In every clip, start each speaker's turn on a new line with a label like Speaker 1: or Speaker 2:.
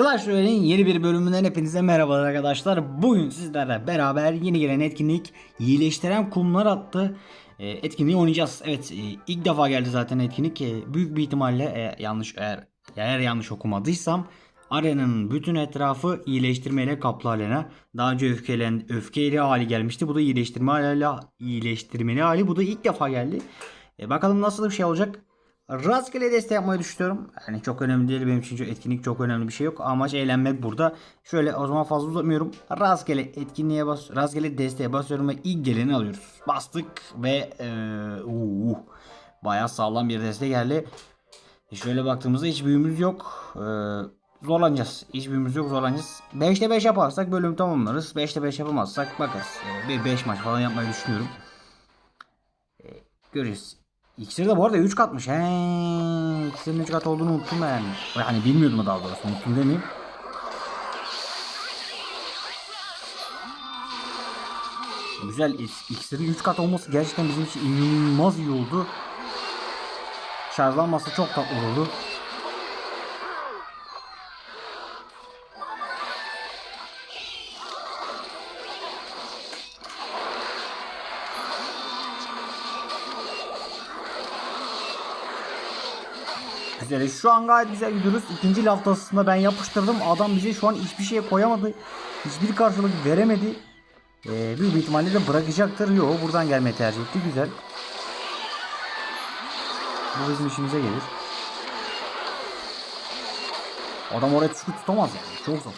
Speaker 1: Clash Royale'in yeni bir bölümünden hepinize merhabalar arkadaşlar. Bugün sizlerle beraber yeni gelen etkinlik iyileştiren kumlar attı. E, etkinliği oynayacağız. Evet e, ilk defa geldi zaten etkinlik. E, büyük bir ihtimalle e, yanlış eğer eğer yanlış okumadıysam arenanın bütün etrafı iyileştirmeyle kaplı arena. Daha önce öfkelen, öfkeli hali gelmişti. Bu da iyileştirme hali, iyileştirmeli hali. Bu da ilk defa geldi. E, bakalım nasıl bir şey olacak. Rastgele deste yapmayı düşünüyorum. Yani çok önemli değil benim için etkinlik çok önemli bir şey yok. Amaç eğlenmek burada. Şöyle o zaman fazla uzatmıyorum. Rastgele etkinliğe bas, rastgele desteğe basıyorum ve ilk geleni alıyoruz. Bastık ve ee, uh, bayağı sağlam bir deste geldi. E şöyle baktığımızda hiç büyümüz yok. Ee, zorlanacağız. Hiç büyümüz yok zorlanacağız. 5'te 5 yaparsak bölüm tamamlarız. 5'te 5 yapamazsak bakarız. Ee, bir 5 maç falan yapmayı düşünüyorum. Ee, göreceğiz. İksiri de bu arada 3 katmış. He, iksirin 3 kat olduğunu unuttum ben. Yani bilmiyordum daha doğrusu. Unuttum demeyeyim. Güzel. İksirin 3 kat olması gerçekten bizim için inanılmaz iyi oldu. Şarjlanması çok tatlı oldu. Güzel. Şu an gayet güzel gidiyoruz. İkinci laftasında ben yapıştırdım. Adam bize şu an hiçbir şeye koyamadı. Hiçbir karşılık veremedi. Ee, büyük ihtimalle de bırakacaktır. Yok buradan gelmeyi tercih etti. Güzel. Bu bizim işimize gelir. Adam oraya tuşu tutamaz yani. Çok zor.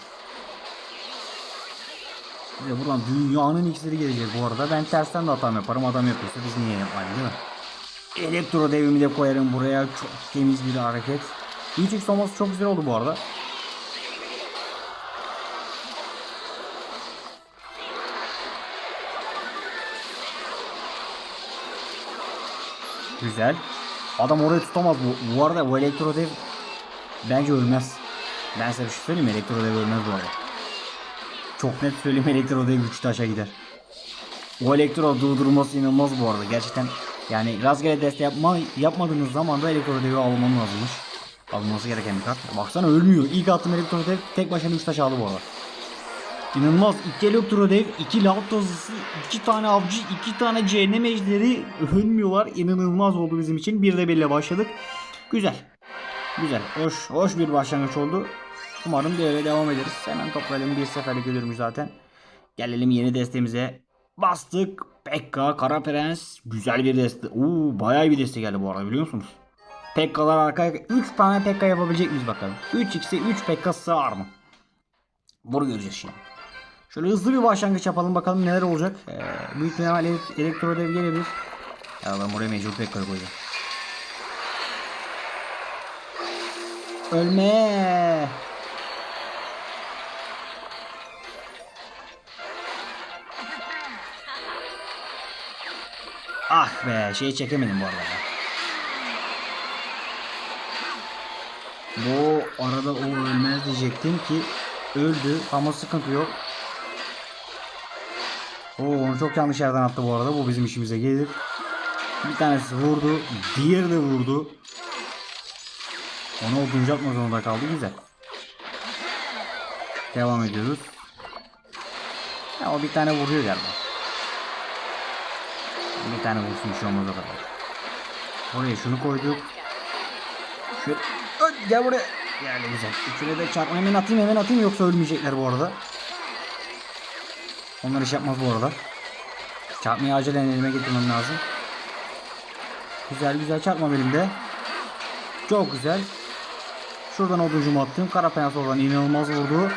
Speaker 1: Bir buradan dünyanın iksiri gelecek bu arada. Ben tersten de hatam yaparım. Adam yapıyorsa biz niye yapmayalım değil mi? Elektro devimi de koyarım buraya. Çok temiz bir hareket. 3x olması çok güzel oldu bu arada. Güzel. Adam orayı tutamaz bu. Bu arada bu elektro dev bence ölmez. Ben size bir şey söyleyeyim mi? Elektro dev ölmez bu arada. Çok net söyleyeyim elektro dev 3 taşa gider. O elektro durdurması inanılmaz bu arada. Gerçekten yani rastgele deste yapma, yapmadığınız zaman da elektro devi almanın lazımmış. Alınması gereken bir kart. Baksana ölmüyor. İlk attığım elektro dev tek başına 3 taş aldı bu arada. İnanılmaz. 2 elektro dev, 2 lav tozası, 2 tane avcı, 2 tane cehennem ejderi ölmüyorlar. İnanılmaz oldu bizim için. Bir de birle başladık. Güzel. Güzel. Hoş, hoş bir başlangıç oldu. Umarım devre devam ederiz. Hemen toplayalım. Bir seferlik ölürmüş zaten. Gelelim yeni destemize. Bastık. Pekka, Kara Prens. Güzel bir deste. Oo, bayağı bir deste geldi bu arada biliyor musunuz? Pekka'lar arkaya 3 tane Pekka yapabilecek miyiz bakalım. 3x'e 3 Pekka sığar mı? Bunu göreceğiz şimdi. Şöyle hızlı bir başlangıç yapalım bakalım neler olacak. Ee, büyük ihtimalle elektro dev gelebilir. Ya ben buraya mecbur Pekka'yı koyacağım. Ölme. Ah be şeyi çekemedim bu arada. Bu arada o ölmez diyecektim ki öldü ama sıkıntı yok. Oo, onu çok yanlış yerden attı bu arada. Bu bizim işimize gelir. Bir tanesi vurdu. Diğeri de vurdu. Onu oduncu atma zorunda kaldı. Güzel. Devam ediyoruz. Ya, o bir tane vuruyor galiba. Bir tane vursun bir şey olmaz kadar. Oraya şunu koyduk. Şu gel buraya. Yani güzel. Üçüne de çarpma hemen atayım hemen atayım yoksa ölmeyecekler bu arada. Onlar iş yapmaz bu arada. Çarpmayı acilen elime getirmem lazım. Güzel güzel çarpma elimde. Çok güzel. Şuradan oduncumu attım. Kara oradan inanılmaz vurdu.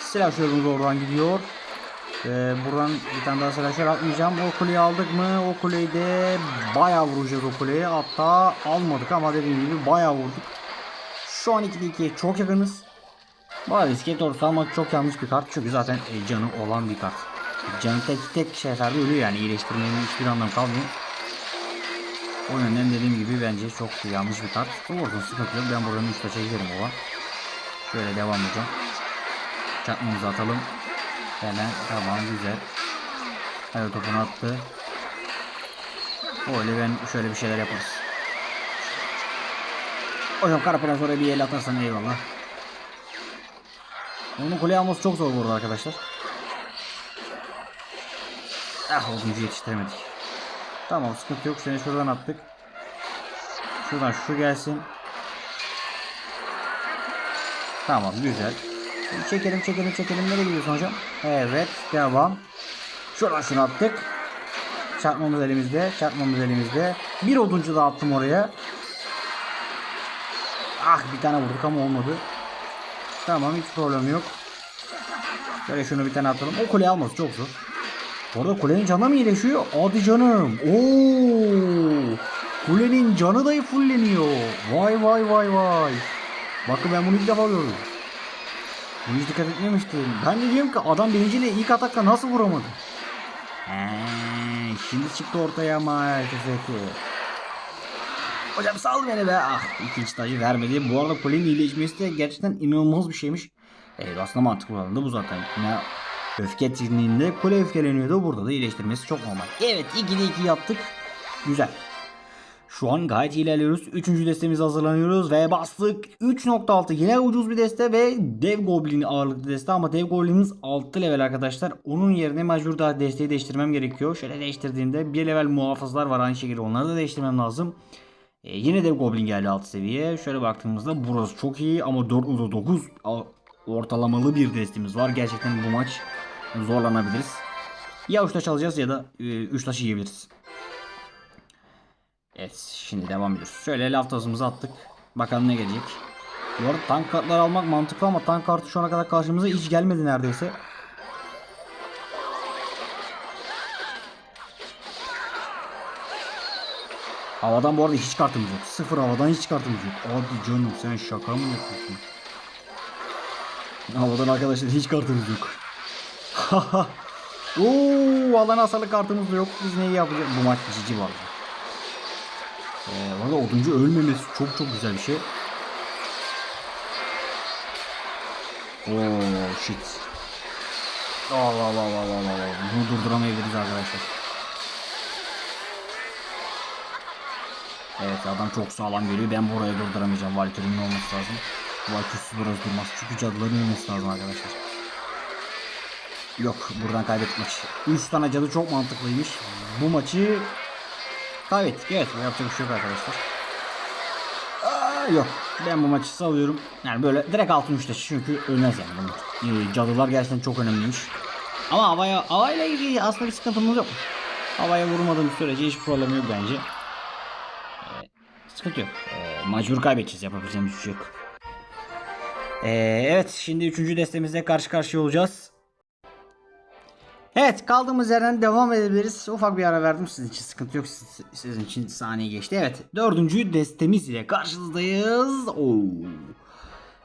Speaker 1: Silahşörümüz oradan gidiyor. Ee, buradan bir tane daha silahşör atmayacağım. O kuleyi aldık mı? O kuleyi de bayağı vuracağız o kuleyi. Hatta almadık ama dediğim gibi bayağı vurduk. Şu an 2'de 2'ye çok yakınız. Arada iskelet orta almak çok yanlış bir kart. Çünkü zaten canı olan bir kart. Canı tek tek seferde ölüyor yani iyileştirmenin hiçbir anlamı kalmıyor. O yönden dediğim gibi bence çok yanlış bir kart. Oradan sıkıntı yok. Ben buradan 3 taça giderim baba. Şöyle devam edeceğim. Çakmamızı atalım. Hemen tamam güzel. Evet topunu attı. Öyle ben şöyle bir şeyler yaparız. Hocam kara prens oraya bir el atarsan eyvallah. Onu kuleye alması çok zor burada arkadaşlar. Ah oduncu yetiştiremedik. Tamam sıkıntı yok. Seni şuradan attık. Şuradan şu gelsin. Tamam güzel. Çekelim çekelim çekelim. Nereye gidiyorsun hocam? Evet devam. Şuradan şunu attık. Çarpmamız elimizde. Çarpmamız elimizde. Bir oduncu da attım oraya. Ah bir tane vurduk ama olmadı. Tamam hiç problem yok. Şöyle şunu bir tane atalım. O kuleyi alması çok zor. Orada kulenin canı mı iyileşiyor? Hadi canım. Oo! Kulenin canı da fulleniyor. Vay vay vay vay. Bakın ben bunu ilk defa gördüm. Bunu hiç dikkat etmemiştim. Ben de diyorum ki adam birinciyle ilk atakla nasıl vuramadı? He, şimdi çıktı ortaya maalesef ki. Hocam sal beni be. Ah ikinci tacı vermedi. Bu arada kulenin iyileşmesi de gerçekten inanılmaz bir şeymiş. Evet aslında mantıklı olan da bu zaten. Ne öfke etkinliğinde kule öfkeleniyordu. Burada da iyileştirmesi çok normal. Evet 2'de 2 yaptık. Güzel. Şu an gayet ilerliyoruz. Üçüncü destemize hazırlanıyoruz ve bastık. 3.6 yine ucuz bir deste ve dev goblin ağırlıklı deste ama dev goblinimiz 6 level arkadaşlar. Onun yerine mecbur daha desteği değiştirmem gerekiyor. Şöyle değiştirdiğimde 1 level muhafızlar var aynı şekilde onları da değiştirmem lazım. E, yine dev goblin geldi alt seviye. Şöyle baktığımızda burası çok iyi ama 4.9 a- ortalamalı bir destemiz var. Gerçekten bu maç zorlanabiliriz. Ya 3 taş alacağız ya da 3 taş yiyebiliriz. Evet şimdi devam ediyoruz. Şöyle laf tazımızı attık. Bakalım ne gelecek. Bu arada tank kartları almak mantıklı ama tank kartı şu ana kadar karşımıza hiç gelmedi neredeyse. Havadan bu arada hiç kartımız yok. Sıfır havadan hiç kartımız yok. Hadi canım sen şaka mı yapıyorsun? Havadan arkadaşlar hiç kartımız yok. Oo, alan hasarlı kartımız da yok. Biz neyi yapacağız? Bu maç cici var. Ee, valla oduncu ölmemesi çok çok güzel bir şey. Oo shit. Allah Allah Allah Allah Allah. Bunu durduramayabiliriz arkadaşlar. Evet adam çok sağlam geliyor. Ben burayı durduramayacağım. Valkyrie'nin olması lazım. Valkyrie'siz burası durmaz. Çünkü cadıların ölmesi lazım arkadaşlar. Yok buradan kaybettik maçı. 3 tane cadı çok mantıklıymış. Bu maçı kaybettik. Evet yapacak bir şey yok arkadaşlar. Aa, yok ben bu maçı salıyorum. Yani böyle direkt altın üçte çünkü ölmez yani bunlar. Ee, cadılar gerçekten çok önemliymiş. Ama havaya havayla ilgili aslında bir sıkıntımız yok. Havaya vurmadığımız sürece hiç problem yok bence. Ee, sıkıntı yok. Ee, macbur kaybedeceğiz yapabileceğimiz bir şey yok. Ee, evet şimdi üçüncü destemizle karşı karşıya olacağız. Evet kaldığımız yerden devam edebiliriz. Ufak bir ara verdim sizin için sıkıntı yok. Siz- sizin için saniye geçti. Evet dördüncü destemiz ile karşınızdayız. Oo.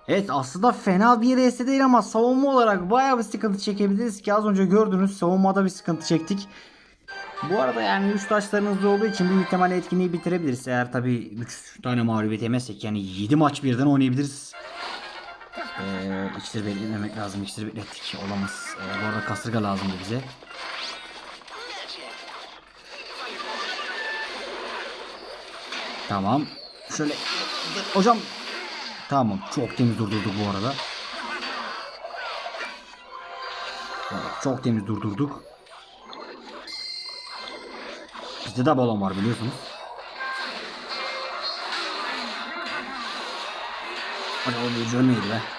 Speaker 1: Evet aslında fena bir deste değil ama savunma olarak bayağı bir sıkıntı çekebiliriz ki az önce gördünüz savunmada bir sıkıntı çektik. Bu arada yani 3 taşlarınız olduğu için büyük ihtimalle etkinliği bitirebiliriz. Eğer tabi 3 tane mağlubiyet yemezsek yani 7 maç birden oynayabiliriz. Ee, iksir beklememek lazım. İksir beklettik. Olamaz. Ee, bu arada kasırga lazımdı bize. Tamam. Şöyle. Hocam. Tamam. Çok temiz durdurduk bu arada. Çok temiz durdurduk. Bizde de balon var biliyorsunuz. Hadi o büyücü ölmeydi be.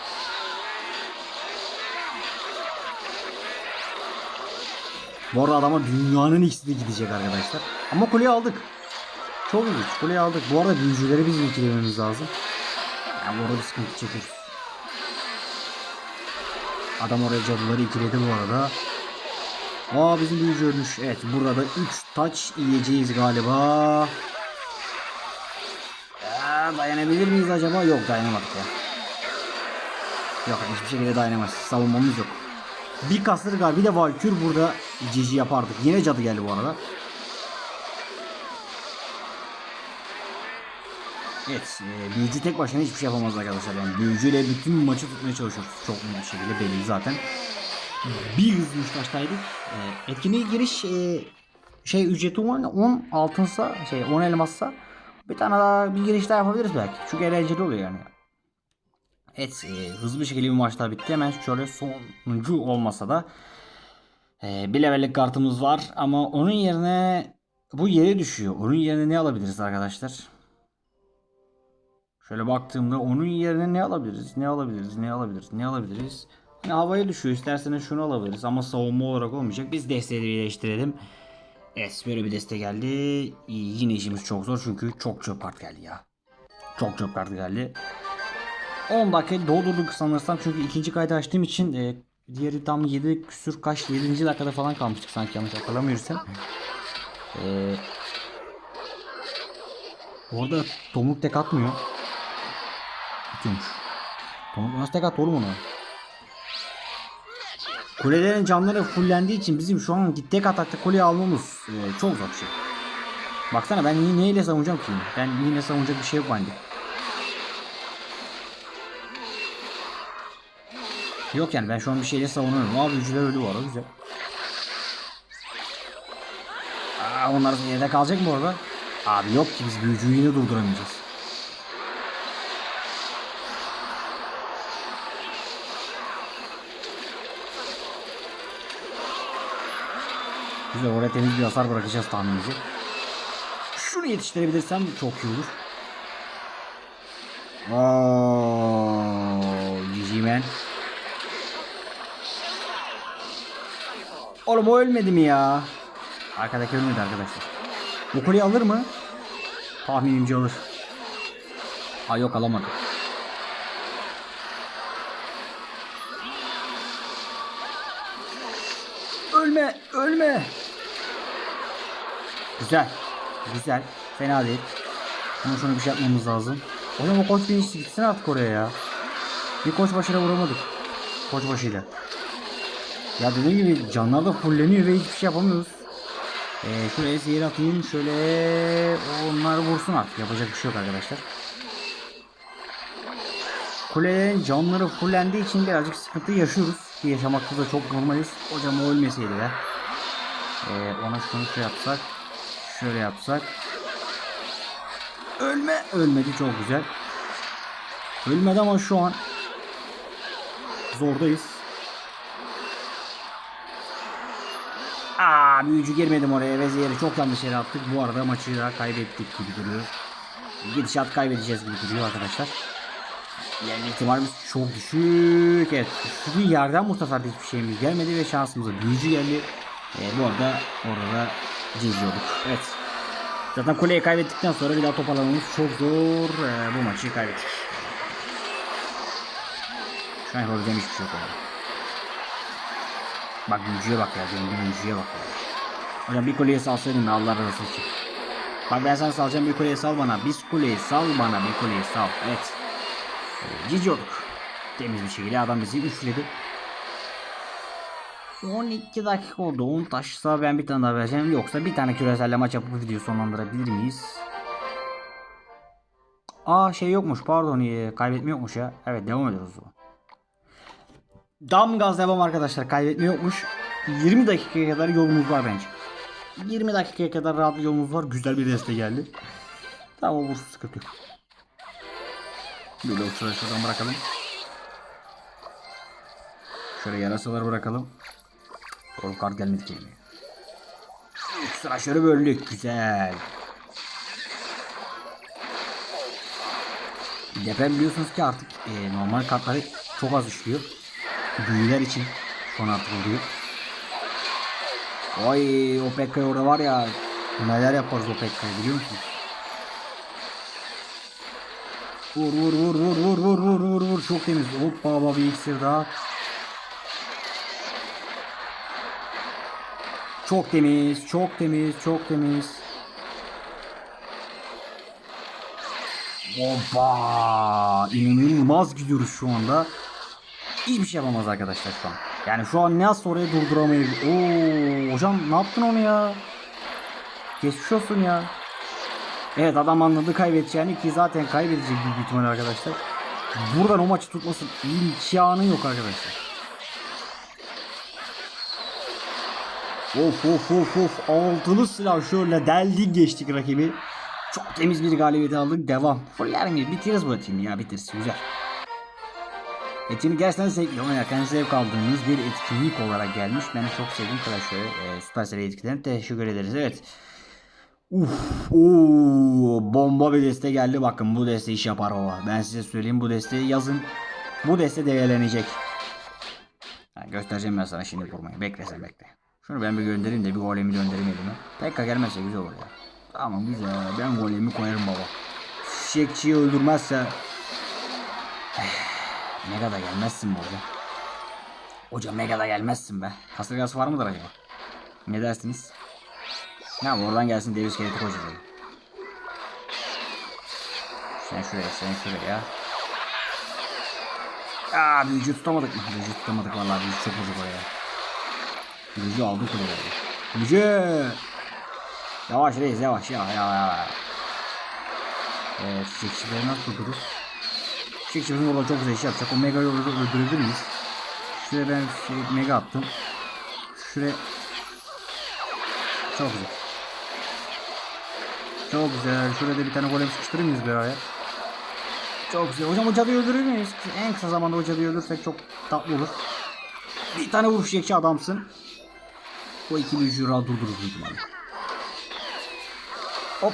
Speaker 1: Bu arada adama dünyanın ikisi gidecek arkadaşlar. Ama kuleyi aldık. Çok ilginç. Kuleyi aldık. Bu arada büyücüleri bizim ikilememiz lazım. Yani bu arada bir sıkıntı çekiyoruz. Adam oraya cadıları ikiledi bu arada. Aa bizim büyücü ölmüş. Evet burada da 3 taç yiyeceğiz galiba. Aa, dayanabilir miyiz acaba? Yok dayanamadık ya. Yok hiçbir şekilde dayanamaz. Savunmamız yok. Bir kasırga bir de valkür burada cici yapardık. Yine cadı geldi bu arada. Evet, e, büyücü tek başına hiçbir şey yapamaz arkadaşlar. Yani büyücüyle bütün maçı tutmaya çalışıyoruz. Çok net bir şekilde belli zaten. Bir hızlı taştaydık. E, etkinliğe giriş e, şey ücreti 10, 10 altınsa şey 10 elmassa bir tane daha bir giriş daha yapabiliriz belki. Çünkü eğlenceli oluyor yani. Evet e, hızlı bir şekilde bir maçlar bitti. Hemen şöyle sonuncu olmasa da e, bir levellik kartımız var. Ama onun yerine bu yere düşüyor. Onun yerine ne alabiliriz arkadaşlar? Şöyle baktığımda onun yerine ne alabiliriz? Ne alabiliriz? Ne alabiliriz? Ne alabiliriz? Yani havaya düşüyor. İsterseniz şunu alabiliriz ama savunma olarak olmayacak. Biz desteği birleştirelim. Evet böyle bir deste geldi. Yine işimiz çok zor çünkü çok çöp kart geldi ya. Çok çöp kart geldi. 10 dakika doldurduk sanırsam çünkü ikinci kaydı açtığım için e, diğeri tam 7 küsür kaç 7. dakikada falan kalmıştık sanki yanlış hatırlamıyorsam. E, bu arada Tomruk tek atmıyor. Atıyormuş. Tomruk nasıl tek attı oğlum onu? Kulelerin canları fullendiği için bizim şu an tek atakta kuleyi almamız e, çok zor şey. Baksana ben neyle savunacağım ki? Ben yine savunacak bir şey yok bende. Yok yani ben şu an bir şeyle savunuyorum. Abi büyücüler ölü var o güzel. Aa, onlar yerde kalacak mı orada? Abi yok ki biz büyücüyü yine durduramayacağız. Güzel oraya temiz bir hasar bırakacağız tahminimce. Şunu yetiştirebilirsem çok iyi olur. Wow, GG. Oğlum o ölmedi mi ya? Arkadaki ölmedi arkadaşlar. Bu kuleyi alır mı? Tahminimce alır. Ha yok alamadı. Ölme, ölme. Güzel. Güzel. Fena değil. Ama şunu bir şey yapmamız lazım. Oğlum o koç bir iş gitsene artık oraya ya. Bir koç başına vuramadık. Koç başıyla. Ya dediğim gibi canlar da fulleniyor ve hiçbir şey yapamıyoruz. Ee, şuraya zehir atayım. Şöyle onlar vursun artık. Yapacak bir şey yok arkadaşlar. Kulelerin canları fullendiği için birazcık sıkıntı yaşıyoruz. Yaşamakta da çok normaliz. Hocam o ölmeseydi ya. Ee, ona şunu şey yapsak. Şöyle yapsak. Ölme. Ölmedi çok güzel. Ölmedi ama şu an zordayız. Aa büyücü girmedim oraya ve zehri çok yanlış yere attık. Bu arada maçı da kaybettik gibi duruyor. Gidişat kaybedeceğiz gibi duruyor arkadaşlar. Yani ihtimalimiz çok düşük. Evet. Şu yerden de hiçbir şeyimiz gelmedi ve şansımıza büyücü geldi. Ee, bu arada orada da cizliyorduk. Evet. Zaten kuleyi kaybettikten sonra bir daha toparlamamız çok zor. Ee, bu maçı kaybettik. Şu an yapabileceğim hiçbir şey yok. Bak büyücüye bak ya. Döndü büyücüye bak ya. Hocam bir kuleyi salsaydın Allah razı olsun. Bak ben sana salacağım bir kuleyi sal bana. Biz kuleyi sal bana bir kuleyi sal. Evet. Ee, Cici olduk. Temiz bir şekilde adam bizi üçledi. 12 dakika oldu. 10 taşsa ben bir tane daha vereceğim. Yoksa bir tane küreselle maç yapıp video sonlandırabilir miyiz? Aa şey yokmuş pardon ee, kaybetme yokmuş ya. Evet devam ediyoruz o. Dam gaz devam arkadaşlar kaybetme yokmuş. 20 dakikaya kadar yolumuz var bence. 20 dakikaya kadar rahat bir yolumuz var. Güzel bir deste geldi. Tamam bu sıkıntı yok. Böyle okçuları bırakalım. Şöyle yarasaları bırakalım. Doğru kart gelmedi ki. Sıra şöyle böldük. Güzel. Deprem biliyorsunuz ki artık e, normal kartları çok az işliyor. Büyüler için an artık oluyor. Oy o Pekka'ya orada var ya neler yaparız o Pekka'ya biliyor musunuz? Vur vur vur vur vur vur vur vur vur çok temiz. Hoppa baba bir iksir daha. Çok temiz, çok temiz, çok temiz. Hoppa! İnanılmaz gidiyoruz şu anda. Hiçbir şey yapamaz arkadaşlar şu an. Yani şu an ne asla oraya durduramayız. Oo, hocam ne yaptın onu ya? Geçmiş olsun ya. Evet adam anladı kaybedeceğini ki zaten kaybedecek büyük ihtimal arkadaşlar. Buradan o maçı tutması imkanı yok arkadaşlar. Of of of of altılı silah şöyle deldik geçtik rakibi. Çok temiz bir galibiyet aldık devam. Fuller mi? Bitiririz bu team ya bitiririz güzel. Etkinlik gerçekten zevkli oynarken zevk aldığınız bir etkinlik olarak gelmiş. Ben çok sevdim Clash Royale. E, Supercell etkilerini teşekkür ederiz. Evet. Uf, oo, bomba bir deste geldi. Bakın bu deste iş yapar baba. Ben size söyleyeyim bu desteği yazın. Bu deste değerlenecek. Ha, göstereceğim ben sana şimdi vurmayı. Bekle sen bekle. Şunu ben bir göndereyim de bir golemi göndereyim elime. Pekka gelmezse güzel olur ya. Tamam güzel. Ben golemi koyarım baba. Fişekçiyi öldürmezse Mega da gelmezsin bu hocam. Hocam Mega da gelmezsin be. Kasırgası var mıdır acaba? Ne dersiniz? Ya oradan gelsin dev iskeleti koyacağız. Sen şuraya sen şuraya. Aa büyücü tutamadık mı? Büyücü tutamadık vallahi büyücü çok vurdu oraya. Büyücü aldı kuleleri. Büyücü! Yavaş reis yavaş ya ya ya. Evet çiçekçileri nasıl durdururuz? Çiçekçi bizim orada çok güzel iş yapacak. O Mega'yı orada öldürebilir miyiz? Şuraya ben şey, Mega attım. Şuraya çok güzel. Çok güzel. Şurada bir tane golem sıkıştırır mıyız araya? Çok güzel. Hocam o cadıyı öldürür müyüz? En kısa zamanda o cadıyı öldürsek çok tatlı olur. Bir tane vuruş yekçi adamsın. O iki büyücüyü rahat durdurur ihtimalle. Hop.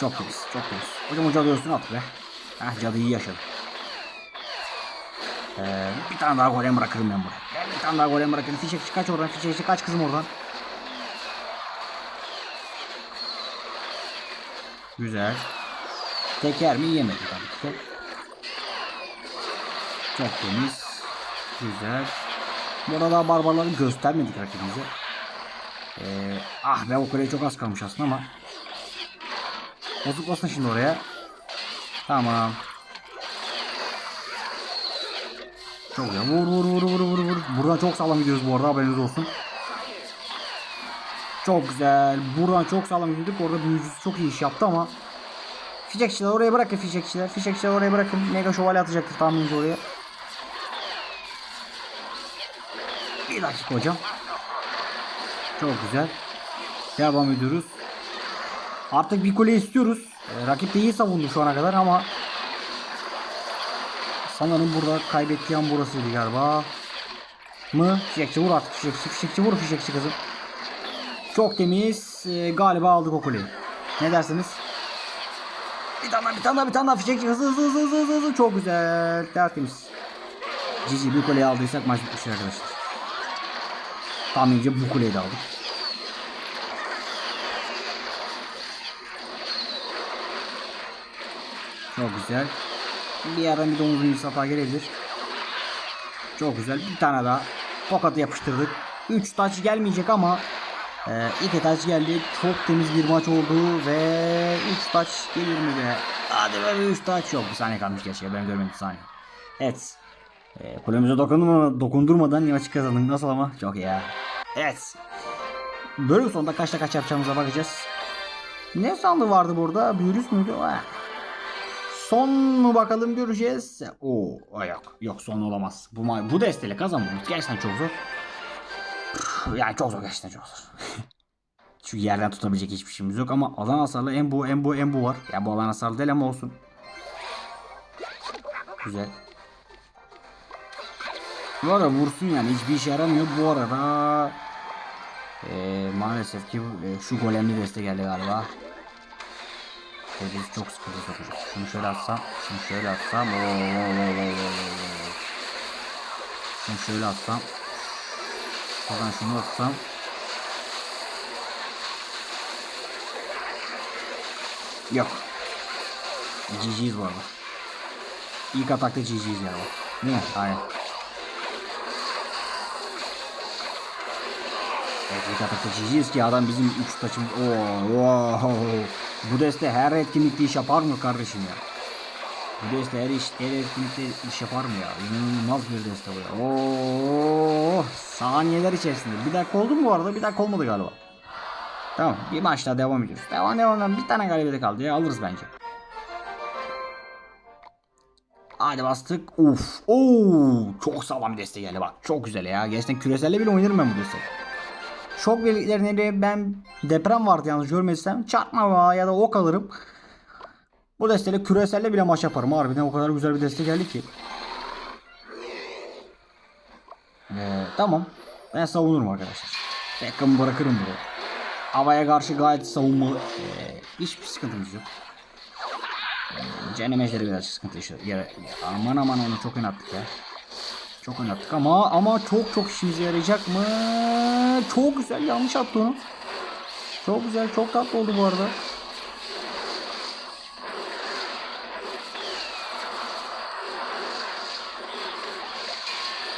Speaker 1: Çok temiz. Çok temiz. Hocam o cadıyı üstüne at be. Heh cadı iyi yaşadı. Ee, bir tane daha golem bırakırım ben buraya. Ben bir tane daha golem bırakırım. Fişekçi kaç oradan. Fişekçi kaç kızım oradan. Güzel. Teker mi yemedi tabii ki. Çok temiz. Güzel. Burada barbarları göstermedik rakibimize. Ee, ah be o kuleye çok az kalmış aslında ama. Bozuklasın şimdi oraya. Tamam. Çok güzel. Vur vur vur vur vur vur. Buradan çok sağlam gidiyoruz bu arada haberiniz olsun. Çok güzel. Buradan çok sağlam gidiyorduk. Orada büyücüsü çok iyi iş yaptı ama Fişekçiler oraya bırakın fişekçiler. Fişekçiler oraya bırakın. Mega şövalye atacaktır tahminimce oraya. Bir dakika hocam. Çok güzel. Devam ediyoruz. Artık bir kule istiyoruz. Ee, rakip de iyi savundu şu ana kadar ama sanırım burada kaybettiği an burasıydı galiba. Mı? Fişekçi vur artık fişekçi. Fişekçi vur fişekçi kızım. Çok temiz. Ee, galiba aldık o kuleyi. Ne dersiniz? Bir tane bir tane bir tane daha fişekçi hızlı hızlı hızlı hızlı hızlı, çok güzel tertemiz. Cici bir kuleyi aldıysak maç bitmiş arkadaşlar. Tahminimce bu kuleyi de aldık. Çok güzel. Bir yerden bir domuzun hata gelebilir. Çok güzel. Bir tane daha. Tokatı yapıştırdık. 3 taç gelmeyecek ama ee, iki taç geldi. Çok temiz bir maç oldu ve 3 taç gelir mi be? Hadi be 3 taç yok. Bir saniye kalmış gerçi. Ben görmedim saniye. Evet. Ee, kulemize dokundurmadan, dokundurmadan kazandık. Nasıl ama? Çok iyi ya. Evet. Bölüm sonunda kaçta kaç yapacağımıza bakacağız. Ne sandığı vardı burada? Büyürüs müydü? Ah. Son mu bakalım göreceğiz. Oo, yok. Yok son olamaz. Bu bu desteyle kazanmamız gerçekten çok zor. Yani çok zor gerçekten çok zor. Çünkü yerden tutabilecek hiçbir şeyimiz yok ama alan hasarlı en bu en bu en bu var. Ya bu alan hasarlı değil ama olsun. Güzel. Bu arada vursun yani hiçbir işe yaramıyor. Bu arada ee, maalesef ki e, şu golemli deste geldi galiba. Bizi çok sıkıntı sokacak. Şunu şöyle atsam, şunu şöyle atsam. Oo, oo, oo, oo, oo, oo. Şunu şöyle atsam. Buradan şunu atsam. Yok. GG'yiz bu arada. İlk atakta GG'yiz ya bak. Değil mi? Aynen. Evet ilk atakta GG'yiz ki adam bizim 3 taçımız. Oo, oo, Bu deste her etkinlikte iş yapar mı kardeşim ya? Bu deste her, iş, her etkinlikte iş yapar mı ya? İnanılmaz bir deste bu ya. Oo, saniyeler içerisinde. Bir dakika oldu mu bu arada? Bir dakika olmadı galiba. Tamam bir maç daha devam ediyoruz. Devam devam bir tane galibiyete kaldı ya alırız bence. Hadi bastık. Uf. Oo, çok sağlam bir deste geldi bak. Çok güzel ya. Gerçekten küreselle bile oynarım ben bu desteği. Şok birliklerine de ben deprem vardı yalnız görmezsem çarpma ya da ok alırım. Bu desteyle küreselle bile maç yaparım. Harbiden o kadar güzel bir deste geldi ki. Ee, tamam. Ben savunurum arkadaşlar. Beckham'ı bırakırım buraya. Havaya karşı gayet savunmalı. Ee, hiçbir sıkıntımız yok. Ee, Cenemeçleri biraz sıkıntı işte. Aman aman onu çok oynattık ya. Çok oynattık ama ama çok çok işimize yarayacak mı? Çok güzel yanlış attı onu. Çok güzel çok tatlı oldu bu arada.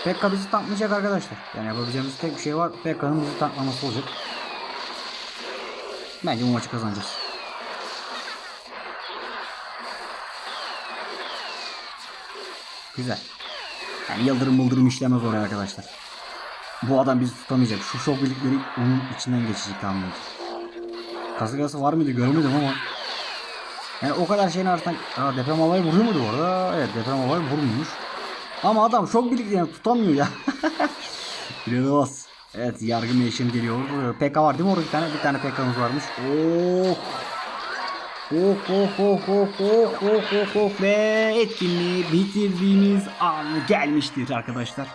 Speaker 1: Pekka bizi tanklayacak arkadaşlar. Yani yapabileceğimiz tek bir şey var. Pekka'nın bizi tanklaması olacak. Bence bu maçı kazanacağız. Güzel. Yani yıldırım mıldırım işlemez oraya arkadaşlar. Bu adam bizi tutamayacak. Şu şok birlikleri onun içinden geçecek ediyorum. Kasıgası var mıydı görmedim ama. Yani o kadar şeyin arasından... Aa, deprem havayı vuruyor muydu bu arada? Evet deprem havayı vurmuyormuş. Ama adam şok birliklerini tutamıyor ya. İnanılmaz. Evet yargı meşin geliyor. PK var değil mi orada bir tane? Bir tane PK'mız varmış. Oh. Oh oh oh oh oh oh oh oh ve etkinliği bitirdiğimiz an gelmiştir arkadaşlar.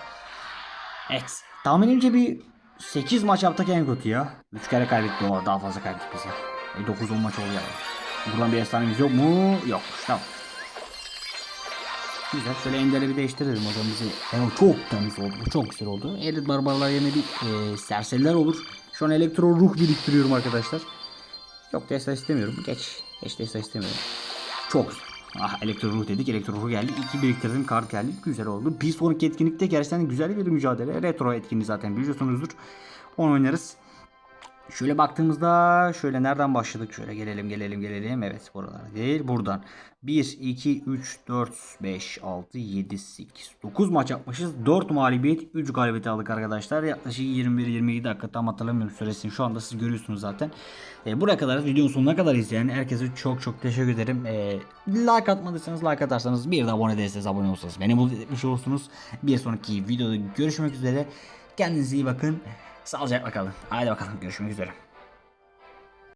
Speaker 1: Evet. Tahminimce bir 8 maç yaptık en kötü ya. 3 kere kaybettik o daha fazla kaybettik biz ya. E 9-10 maç oldu yani. Buradan bir efsanemiz yok mu? Yokmuş tamam. Güzel. Şöyle enderleri bir değiştirelim hocam bizi. Yani çok temiz oldu. Bu çok güzel oldu. Elit barbarlar yerine bir e, serseriler olur. Şu an elektro ruh biriktiriyorum arkadaşlar. Yok Tesla istemiyorum. Geç. Geç Tesla istemiyorum. Çok. Ah elektro ruh dedik. Elektro ruh geldi. İki biriktirdim. Kart geldi. Güzel oldu. Bir sonraki etkinlikte gerçekten güzel bir mücadele. Retro etkinliği zaten biliyorsunuzdur. Onu oynarız. Şöyle baktığımızda şöyle nereden başladık? Şöyle gelelim gelelim gelelim. Evet buralar değil. Buradan 1, 2, 3, 4, 5, 6, 7, 8, 9 maç yapmışız. 4 mağlubiyet, 3 galibiyet aldık arkadaşlar. Yaklaşık 21-22 dakika tam hatırlamıyorum süresini. Şu anda siz görüyorsunuz zaten. E, buraya kadar videonun sonuna kadar izleyen herkese çok çok teşekkür ederim. E, like atmadıysanız like atarsanız bir de abone değilseniz abone olursanız beni mutlu etmiş olursunuz. Bir sonraki videoda görüşmek üzere. Kendinize iyi bakın. Sağlıcakla kalın. Haydi bakalım görüşmek üzere.